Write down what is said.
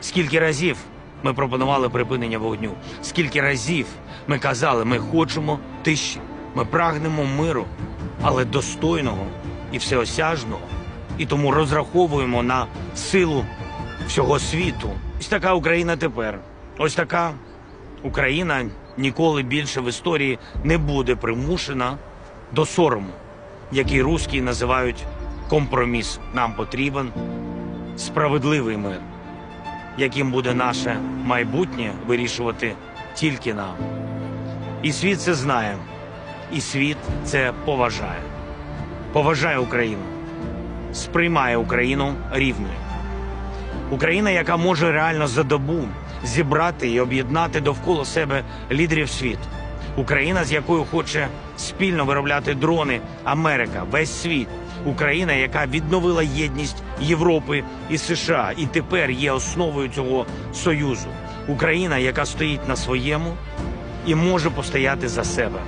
Скільки разів ми пропонували припинення вогню? Скільки разів ми казали, ми хочемо тиші, ми прагнемо миру, але достойного і всеосяжного, і тому розраховуємо на силу всього світу. Ось така Україна тепер. Ось така Україна ніколи більше в історії не буде примушена до сорому, який русські називають компроміс. Нам потрібен справедливий мир, яким буде наше майбутнє вирішувати тільки нам. І світ це знає, і світ це поважає. Поважає Україну, сприймає Україну рівною. Україна, яка може реально за добу зібрати і об'єднати довкола себе лідерів світу. Україна, з якою хоче спільно виробляти дрони Америка, весь світ. Україна, яка відновила єдність Європи і США, і тепер є основою цього союзу. Україна, яка стоїть на своєму і може постояти за себе.